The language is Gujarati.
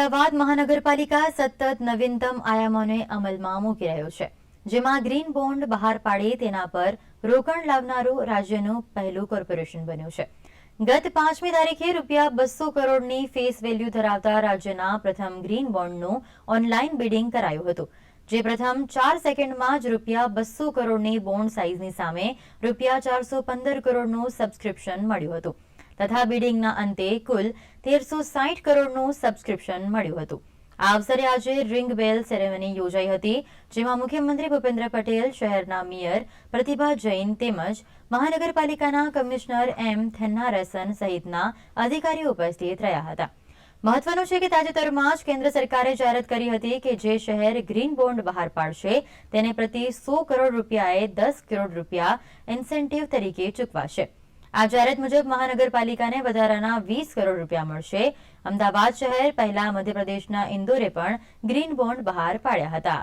અમદાવાદ મહાનગરપાલિકા સતત નવીનતમ આયામોને અમલમાં મૂકી રહ્યો છે, જેમાં ગ્રીન બોન્ડ બહાર પાડી તેના પર રોકાણ લાવનારું રાજ્યનું પહેલું કોર્પોરેશન બન્યું છે. ગત પાંચમી તારીખે રૂપિયા બસો કરોડની ફેસ વેલ્યુ ધરાવતા રાજ્યના પ્રથમ ગ્રીન બોન્ડનું ઓનલાઈન બિડિંગ કરાયું હતું, જે પ્રથમ ચાર સેકન્ડમાં જ રૂપિયા બસો કરોડની બોન્ડ સાઇઝની સામે રૂપિયા ચારસો પંદર કરોડનું સબસ્ક્રિપ્શન મળ્યું હતું. તથા બિડિંગના અંતે કુલ તેરસો સાઠ કરોડનું સબસ્ક્રિપ્શન મળ્યું હતું. આ અવસરે આજે રિંગ બેલ સેરેમની યોજાઈ હતી, જેમાં મુખ્યમંત્રી ભૂપેન્દ્ર પટેલ, શહેરના મેયર પ્રતિભા જૈન તેમજ મહાનગરપાલિકાના કમિશનર એમ થેન્નારસન સહિતના અધિકારીઓ ઉપસ્થિત રહ્યા હતા. મહત્વનું છે કે તાજેતરમાં જ કેન્દ્ર સરકારે જાહેરાત કરી હતી કે જે શહેર ગ્રીન બોન્ડ બહાર પાડશે, તેને પ્રતિ સો કરોડ રૂપિયાએ દસ કરોડ રૂપિયા ઇન્સેન્ટિવ તરીકે ચૂકવાશે. આ જાહેરાત મુજબ મહાનગરપાલિકાને વધારાના વીસ કરોડ રૂપિયા મળશે. અમદાવાદ શહેર પહેલા મધ્યપ્રદેશના ઇન્દોરે પણ ગ્રીન બોન્ડ બહાર પાડ્યા હતા.